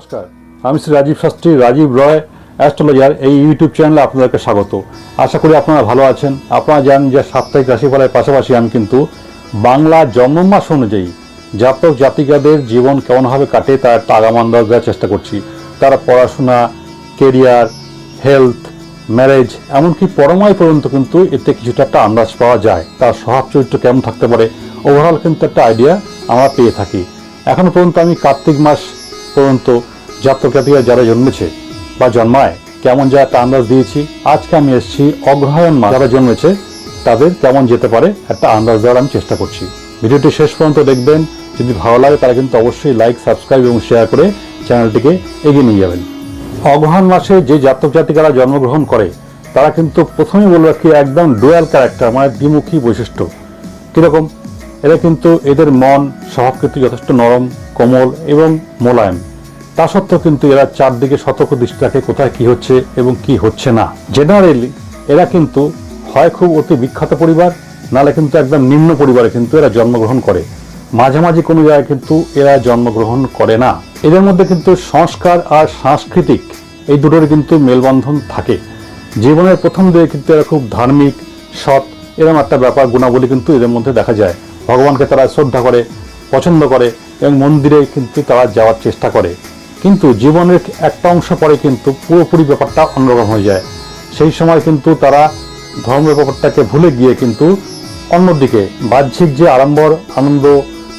নমস্কার। আমি শ্রী রাজীব শাস্ত্রী, রাজীব রয়, অ্যাস্ট্রোলজার, এই ইউটিউব চ্যানেলে আপনাদেরকে স্বাগত। আশা করি আপনারা ভালো আছেন। আপনারা জানেন যে সাপ্তাহিক রাশিফলের পাশাপাশি আমি কিন্তু বাংলা জন্ম মাস অনুযায়ী জাতক জাতিকাদের জীবন কেমনভাবে কাটে তার একটা আগাম আন্দাজ দেওয়ার চেষ্টা করছি। তারা পড়াশোনা, কেরিয়ার, হেলথ, ম্যারেজ, এমনকি পরমায় পর্যন্ত কিন্তু এতে কিছুটা একটা আন্দাজ পাওয়া যায়। তার স্বভাব চরিত্র কেমন থাকতে পারে ওভারঅল কিন্তু একটা আইডিয়া আমরা পেয়ে থাকি। এখনও পর্যন্ত আমি কার্তিক মাস পর্যন্ত জাতিকা যারা জন্মেছে বা জন্মায়, কেমন যা একটা আন্দাজ দিয়েছি, আজকে আমি এসেছি অগ্রহায়ণ মাস। যারা জন্মেছে, তাদের কেমন যেতে পারে একটা আন্দাজ দেওয়ার আমি চেষ্টা করছি। ভিডিওটি শেষ পর্যন্ত দেখবেন। যদি ভালো লাগে তারা কিন্তু অবশ্যই লাইক সাবস্ক্রাইব এবং শেয়ার করে চ্যানেলটিকে এগিয়ে নিয়ে যাবেন। অগ্রহায়ণ মাসে যে জাতক জাতিকারা জন্মগ্রহণ করে, তারা কিন্তু প্রথমেই বলব কি একদম ডুয়াল ক্যারেক্টার মানে দ্বিমুখী বৈশিষ্ট্য। কীরকম? এরা কিন্তু এদের মন স্বভাব কিন্তু যথেষ্ট নরম কোমল এবং মোলায়েম। তা সত্ত্বেও কিন্তু এরা চারদিকে সতর্ক দৃষ্টি রাখে কোথায় কি হচ্ছে এবং কি হচ্ছে না। জেনারেলি এরা কিন্তু হয় খুব অতি বিখ্যাত পরিবার, নালে কিন্তু একদম নিম্ন পরিবারে কিন্তু এরা জন্মগ্রহণ করে। মাঝামাঝি কোনো জায়গায় কিন্তু এরা জন্মগ্রহণ করে না। এদের মধ্যে কিন্তু সংস্কার আর সাংস্কৃতিক এই দুটোর কিন্তু মেলবন্ধন থাকে। জীবনের প্রথম দিকে কিন্তু এরা খুব ধার্মিক, সৎ এরকম একটা ব্যাপার, গুণাবলী কিন্তু এদের মধ্যে দেখা যায়। ভগবানকে তারা শ্রদ্ধা করে, পছন্দ করে এবং মন্দিরে কিন্তু তারা যাওয়ার চেষ্টা করে। কিন্তু জীবনের একটা অংশ পরে কিন্তু পুরোপুরি ব্যাপারটা অন্যরকম হয়ে যায়। সেই সময় কিন্তু তারা ধর্মের ব্যাপারটাকে ভুলে গিয়ে কিন্তু অন্যদিকে বাহ্যিক যে আড়ম্বর, আনন্দ,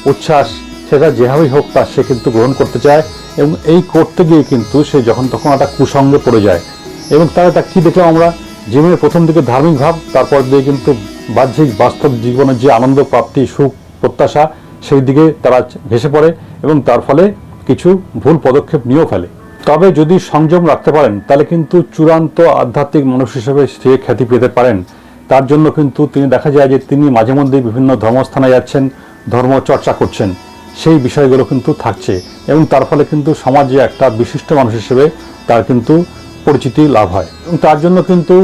উচ্ছ্বাস, সেটা যেভাবেই হোক তা সে কিন্তু গ্রহণ করতে চায় এবং এই করতে গিয়ে কিন্তু সে যখন তখন একটা কুসঙ্গে পড়ে যায়। এবং তারা তা কি দেখলাম আমরা? জীবনের প্রথম দিকে ধার্মিক ভাব, তারপর দিয়ে কিন্তু বাহ্যিক বাস্তব জীবনের যে আনন্দ, প্রাপ্তি, সুখ, প্রত্যাশা সেই দিকে তারা ভেসে পড়ে এবং তার ফলে কিছু ভুল পদক্ষেপ নিয়েও ফেলে। তবে যদি সংযম রাখতে পারেন, তাহলে কিন্তু চূড়ান্ত আধ্যাত্মিক মানুষ হিসেবে সে খ্যাতি পেতে পারেন। তার জন্য কিন্তু তিনি দেখা যায় যে তিনি মাঝে মধ্যে বিভিন্ন ধর্মস্থানে যাচ্ছেন, ধর্ম চর্চা করছেন। সেই বিষয়গুলো কিন্তু থাকছে এবং তার ফলে কিন্তু সমাজে একটা বিশিষ্ট মানুষ হিসেবে তার কিন্তু পরিচিতি লাভ হয়। এবং তার জন্য কিন্তু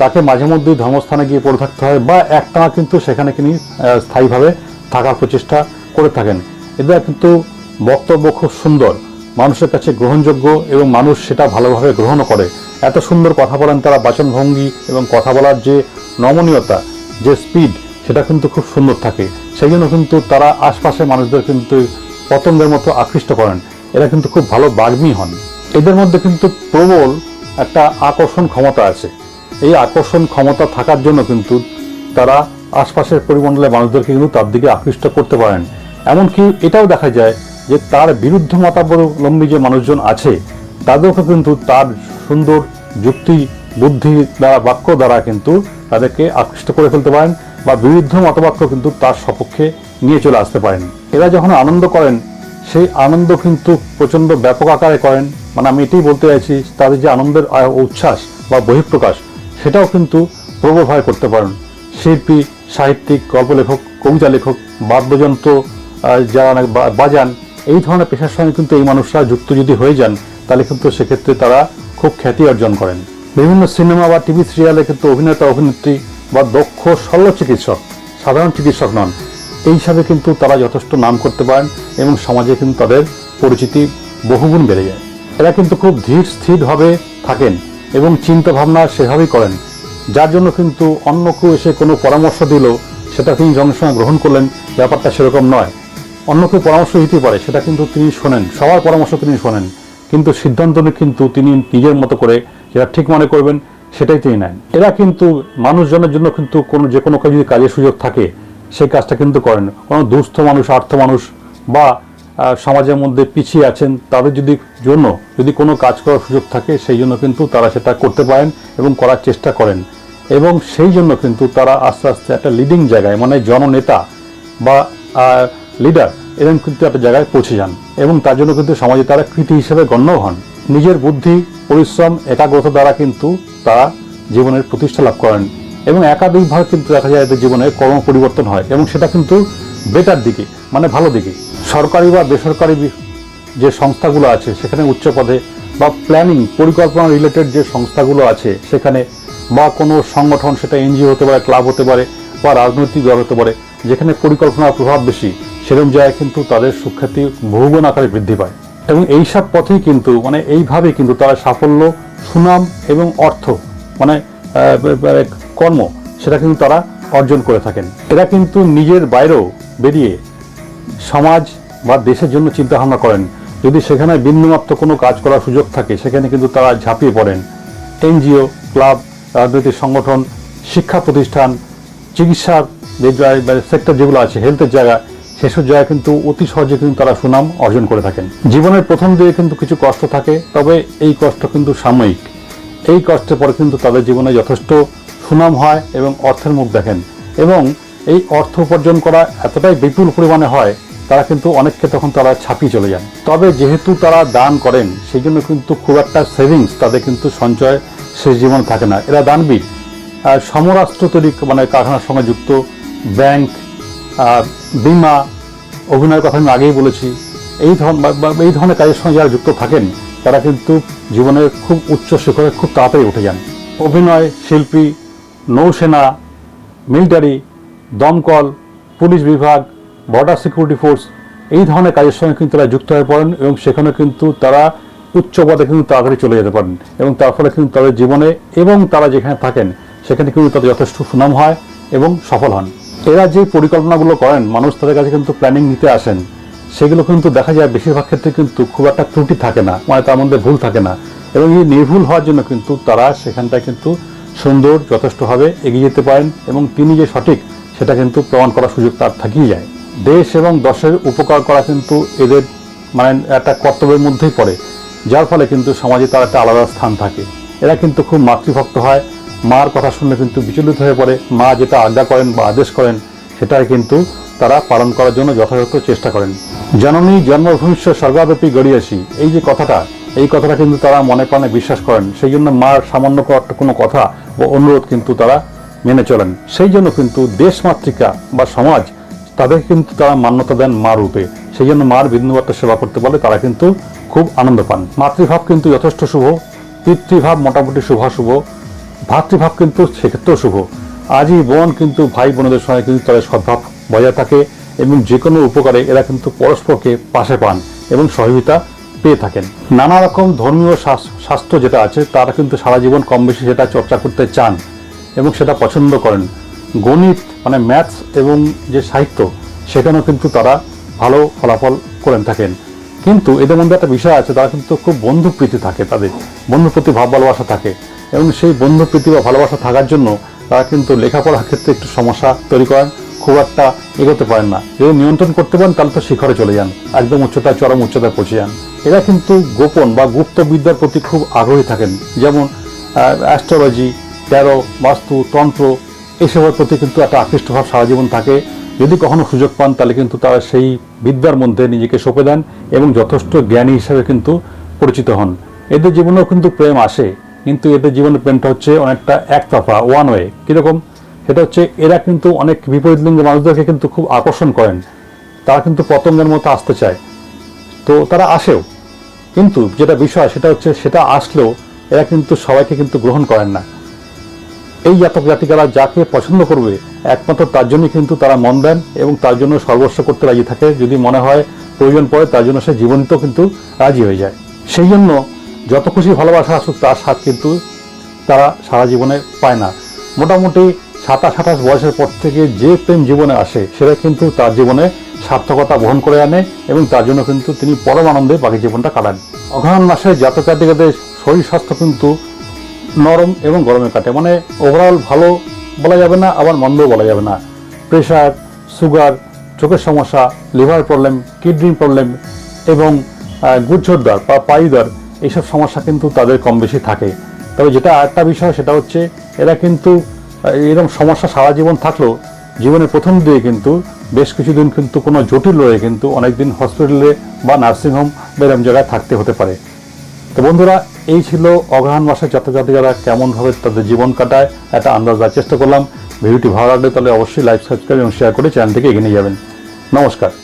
তাকে মাঝে মধ্যেই ধর্মস্থানে গিয়ে পড়ে থাকতে হয় বা একটানা কিন্তু সেখানে তিনি স্থায়ীভাবে থাকার প্রচেষ্টা করে থাকেন। এদের কিন্তু বক্তব্য খুব সুন্দর। মানুষের কাছে গ্রহণযোগ্য এবং মানুষ সেটা ভালোভাবে গ্রহণও করে। এত সুন্দর কথা বলেন তারা বাচনভঙ্গি এবং কথা বলার যে নমনীয়তা, যে স্পিড, সেটা কিন্তু খুব সুন্দর থাকে। সেই জন্য কিন্তু তারা আশপাশের মানুষদের কিন্তু পতঙ্গের মতো আকৃষ্ট করেন। এরা কিন্তু খুব ভালো বাগ্মী হন। এদের মধ্যে কিন্তু প্রবল একটা আকর্ষণ ক্ষমতা আছে। এই আকর্ষণ ক্ষমতা থাকার জন্য কিন্তু তারা আশপাশের পরিমণ্ডলের মানুষদেরকে কিন্তু তার দিকে আকৃষ্ট করতে পারেন। এমনকি এটাও দেখা যায় যে তার বিরুদ্ধ মতাবলম্বী যে মানুষজন আছে তাদেরকে কিন্তু তার সুন্দর যুক্তি, বুদ্ধি দ্বারা বাক্য দ্বারা কিন্তু তাদেরকে আকৃষ্ট করে ফেলতে পারেন বা বিরুদ্ধ মতবাক্য কিন্তু তার সপক্ষে নিয়ে চলে আসতে পারেন। এরা যখন আনন্দ করেন, সেই আনন্দ কিন্তু প্রচণ্ড ব্যাপক আকারে করেন। মানে আমি এটাই বলতে চাইছি, তাদের যে আনন্দের উচ্ছ্বাস বা বহিঃপ্রকাশ, সেটাও কিন্তু প্রবলভাবে করতে পারেন। শিল্পী, সাহিত্যিক গল্প লেখক কবিতা লেখক বাদ্যযন্ত্র যারা বাজান, এই ধরনের পেশার সঙ্গে কিন্তু এই মানুষরা যুক্ত যদি হয়ে যান, তাহলে কিন্তু সেক্ষেত্রে তারা খুব খ্যাতি অর্জন করেন। বিভিন্ন সিনেমা বা টিভি সিরিয়ালে কিন্তু অভিনেতা, অভিনেত্রী বা দক্ষ শল্য চিকিৎসক, সাধারণ চিকিৎসক নন। এই হিসাবে কিন্তু তারা যথেষ্ট নাম করতে পারেন এবং সমাজে কিন্তু তাদের পরিচিতি বহুগুণ বেড়ে যায়। এরা কিন্তু খুব ধীর স্থিরভাবে থাকেন এবং চিন্তা ভাবনা সেভাবেই করেন। যার জন্য কিন্তু অন্য কেউ এসে কোনো পরামর্শ দিল সেটা তিনি সঙ্গে গ্রহণ করলেন, ব্যাপারটা সেরকম নয়। অন্য কেউ পরামর্শ দিতে পারে, সেটা কিন্তু তিনি শোনেন, সবার পরামর্শ তিনি শোনেন, কিন্তু সিদ্ধান্ত কিন্তু তিনি নিজের মতো করে যেটা ঠিক মনে করবেন সেটাই তিনি নেন। এরা কিন্তু মানুষজনের জন্য কিন্তু কোনো যে কোনো কাজ যদি কাজের সুযোগ থাকে, সেই কাজটা কিন্তু করেন। কোনো দুস্থ মানুষ, আর্থ মানুষ বা সমাজের মধ্যে পিছিয়ে আছেন, তাদের যদি জন্য যদি কোনো কাজ করার সুযোগ থাকে, সেই জন্য কিন্তু তারা সেটা করতে পারেন এবং করার চেষ্টা করেন। এবং সেই জন্য কিন্তু তারা আস্তে আস্তে একটা লিডিং জায়গায় মানে জননেতা বা লিডার এরকম কিন্তু একটা জায়গায় পৌঁছে যান। এবং তার জন্য কিন্তু সমাজে তারা কৃতি হিসেবে গণ্য হন। নিজের বুদ্ধি, পরিশ্রম, একাগ্রতা দ্বারা কিন্তু তারা জীবনের প্রতিষ্ঠা লাভ করেন। এবং একাধিকভাবে কিন্তু দেখা যায় এদের জীবনে কর্ম পরিবর্তন হয়। এবং সেটা কিন্তু বেটার দিকে মানে ভালো দিকে। সরকারি বা বেসরকারি যে সংস্থাগুলো আছে, সেখানে উচ্চ পদে বা প্ল্যানিং পরিকল্পনা রিলেটেড যে সংস্থাগুলো আছে, সেখানে বা কোনো সংগঠন, সেটা এনজিও হতে পারে ক্লাব হতে পারে, বা রাজনৈতিক দল হতে পারে, যেখানে পরিকল্পনার প্রভাব বেশি সেরকম জায়গায় কিন্তু তাদের সুখ্যাতি বহুগুণ আকারে বৃদ্ধি পায়। এবং এইসব পথেই কিন্তু মানে এইভাবে কিন্তু তারা সাফল্য, সুনাম এবং অর্থ মানে কর্ম, সেটা কিন্তু তারা অর্জন করে থাকেন। এরা কিন্তু নিজের বাইরেও বেরিয়ে সমাজ বা দেশের জন্য চিন্তা ভাবনা করেন। যদি সেখানে বিন্দুমাত্র কোনো কাজ করার সুযোগ থাকে, সেখানে কিন্তু তারা ঝাঁপিয়ে পড়েন। এনজিও, ক্লাব, রাজনৈতিক সংগঠন, শিক্ষা প্রতিষ্ঠান চিকিৎসার যে সেক্টর যেগুলো আছে হেলথের জায়গা সেসব জায়গায় কিন্তু অতি সহজে কিন্তু তারা সুনাম অর্জন করে থাকেন। জীবনের প্রথম দিকে কিন্তু কিছু কষ্ট থাকে, তবে এই কষ্ট কিন্তু সাময়িক। এই কষ্টের পরে কিন্তু তাদের জীবনে যথেষ্ট সুনাম হয় এবং অর্থের মুখ দেখেন। এবং এই অর্থ উপার্জন করা এতটাই বিপুল পরিমাণে হয়, তারা কিন্তু অনেককে তখন তারা ছাপিয়ে চলে যান। তবে যেহেতু তারা দান করেন সেই জন্য কিন্তু খুব একটা সেভিংস তাদের কিন্তু সঞ্চয় শেষ জীবন থাকে না। এরা দানবিক আর সমরাষ্ট্র তৈরি মানে কারখানার সঙ্গে যুক্ত, ব্যাংক বিমা, অভিনয়ের কথা আমি আগেই বলেছি, এই ধরন, বা- বা, এই ধরনের কাজের সঙ্গে যারা যুক্ত থাকেন, তারা কিন্তু জীবনের খুব উচ্চ শিখরে খুব তাড়াতাড়ি উঠে যান। অভিনয়, শিল্পী, নৌসেনা, মিলিটারি, দমকল, পুলিশ বিভাগ, বর্ডার সিকিউরিটি ফোর্স, এই ধরনের কাজের সঙ্গে কিন্তু তারা যুক্ত হয়ে পড়েন এবং সেখানে কিন্তু তারা উচ্চ পদে কিন্তু তাড়াতাড়ি চলে যেতে পারেন এবং তার ফলে কিন্তু তাদের জীবনে এবং তারা যেখানে থাকেন, সেখানে কিন্তু তাদের যথেষ্ট সুনাম হয় এবং সফল হন। এরা যে পরিকল্পনাগুলো করেন, মানুষ তাদের কাছে কিন্তু প্ল্যানিং নিতে আসেন। সেগুলো কিন্তু দেখা যায় বেশিরভাগ ক্ষেত্রে কিন্তু খুব একটা ত্রুটি থাকে না মানে তার মধ্যে ভুল থাকে না। এবং এই নির্ভুল হওয়ার জন্য কিন্তু তারা সেখানটায় কিন্তু সুন্দর, যথেষ্টভাবে এগিয়ে যেতে পারেন এবং তিনি যে সঠিক, সেটা কিন্তু প্রমাণ করার সুযোগ তার থাকিয়ে যায়। দেশ এবং দশের উপকার করা কিন্তু এদের মানে একটা কর্তব্যের মধ্যেই পড়ে। যার ফলে কিন্তু সমাজে তার একটা আলাদা স্থান থাকে। এরা কিন্তু খুব মাতৃভক্ত হয় মার কথা শুনলে কিন্তু বিচলিত হয়ে পড়ে। মা যেটা আজ্ঞা করেন বা আদেশ করেন, সেটাই কিন্তু তারা পালন করার জন্য যথাযথ চেষ্টা করেন। জননী জন্মভূমিষ্য সর্বাব্যাপী গড়িয়েছি, এই যে কথাটা, এই কথাটা কিন্তু তারা মনে প্রাণে বিশ্বাস করেন। সেই জন্য মার সামান্য কোনো কথা ও অনুরোধ কিন্তু তারা মেনে চলেন। সেই জন্য কিন্তু দেশমাতৃকা বা সমাজ তাদের কিন্তু তারা মান্যতা দেন মা রূপে। সেই জন্য মার বিন্দুমাত্র সেবা করতে পারলে তারা কিন্তু খুব আনন্দ পান। মাতৃভাব কিন্তু যথেষ্ট শুভ, পিতৃভাব মোটামুটি শুভাশুভ। ভাতৃভাব কিন্তু সেক্ষেত্রেও শুভ। আজই বোন কিন্তু ভাই বোনদের সঙ্গে কিন্তু তাদের সদ্ভাব বজায় থাকে এবং যে কোনো উপকারে এরা কিন্তু পরস্পরকে পাশে পান এবং সহযোগিতা পেয়ে থাকেন। নানা রকম ধর্মীয় শাস্ত্র যেটা আছে, তারা কিন্তু সারা জীবন কম বেশি সেটা চর্চা করতে চান এবং সেটা পছন্দ করেন। গণিত মানে ম্যাথস এবং যে সাহিত্য, সেখানেও কিন্তু তারা ভালো ফলাফল করেন থাকেন। কিন্তু এদের মধ্যে একটা বিষয় আছে, তারা কিন্তু খুব বন্ধুপ্রীতি থাকে তাদের। বন্ধুর প্রতি ভাব ভালোবাসা থাকে। এবং সেই বন্ধুপ্রীতি বা ভালোবাসা থাকার জন্য তারা কিন্তু লেখাপড়ার ক্ষেত্রে একটু সমস্যা তৈরি করেন, খুব একটা এগোতে পারেন না। যদি নিয়ন্ত্রণ করতে পারেন, তাহলে তো শিখরে চলে যান, একদম উচ্চতায়, চরম উচ্চতায় পৌঁছে যান। এরা কিন্তু গোপন বা গুপ্ত বিদ্যার প্রতি খুব আগ্রহী থাকেন। যেমন অ্যাস্ট্রোলজি ট্যারো বাস্তু, তন্ত্র, এসবের প্রতি কিন্তু একটা আকৃষ্ট ভাব সারা জীবন থাকে। যদি কখনো সুযোগ পান, তাহলে কিন্তু তারা সেই বিদ্যার মধ্যে নিজেকে সঁপে দেন এবং যথেষ্ট জ্ঞানী হিসাবে কিন্তু পরিচিত হন। এদের জীবনেও কিন্তু প্রেম আসে। কিন্তু এদের জীবনের প্রেমটা হচ্ছে অনেকটা একতরফা ওয়ান ওয়ে কীরকম? সেটা হচ্ছে এরা কিন্তু অনেক বিপরীত লিঙ্গের মানুষদেরকে কিন্তু খুব আকর্ষণ করেন। তারা কিন্তু পতঙ্গের মতো আসতে চায়। তো তারা আসেও। কিন্তু যেটা বিষয়, সেটা হচ্ছে সেটা আসলেও এরা কিন্তু সবাইকে কিন্তু গ্রহণ করেন না। এই জাতক জাতিকারা যাকে পছন্দ করবে, একমাত্র তার জন্যই কিন্তু তারা মন দেন এবং তার জন্য সর্বস্ব করতে রাজি থাকে। যদি মনে হয় প্রয়োজন পড়ে, তার জন্য সে জীবন্ত কিন্তু রাজি হয়ে যায়। সেই জন্য যত খুশি ভালোবাসা আসুক, তার স্বাদ কিন্তু তারা সারা জীবনে পায় না। মোটামুটি সাতাশ, আঠাশ বয়সের পর থেকে যে প্রেম জীবনে আসে, সেটা কিন্তু তার জীবনে সার্থকতা বহন করে আনে এবং তার জন্য কিন্তু তিনি পরম আনন্দে বাকি জীবনটা কাটান। অগ্রহণ মাসে জাতক জাতিকাদের শরীর স্বাস্থ্য কিন্তু নরম এবং গরমে কাটে। মানে ওভারঅল ভালো বলা যাবে না, আবার মন্দও বলা যাবে না। প্রেশার, সুগার, চোখের সমস্যা, লিভার প্রবলেম কিডনি প্রবলেম এবং গুচ্ছদ্বার বা পাইদার এইসব সমস্যা কিন্তু তাদের কম বেশি থাকে। তবে যেটা আরেকটা বিষয়, সেটা হচ্ছে এরা কিন্তু এরকম সমস্যা সারা জীবন থাকলেও জীবনের প্রথম দিকে কিন্তু বেশ কিছুদিন কিন্তু কোনো জটিল রয়ে কিন্তু অনেকদিন হসপিটালে বা নার্সিংহোম বা এরকম জায়গায় থাকতে হতে পারে। তো বন্ধুরা, এই ছিল অগ্রহায়ণ মাসে ছাত্রছাত্রীরা কেমনভাবে তাদের জীবন কাটায়, একটা আন্দাজ দেওয়ার চেষ্টা করলাম। ভিডিওটি ভালো লাগলে তাহলে অবশ্যই লাইক সাবস্ক্রাইব এবং শেয়ার করে চ্যানেলটিকে এগিয়ে নিয়ে যাবেন। নমস্কার।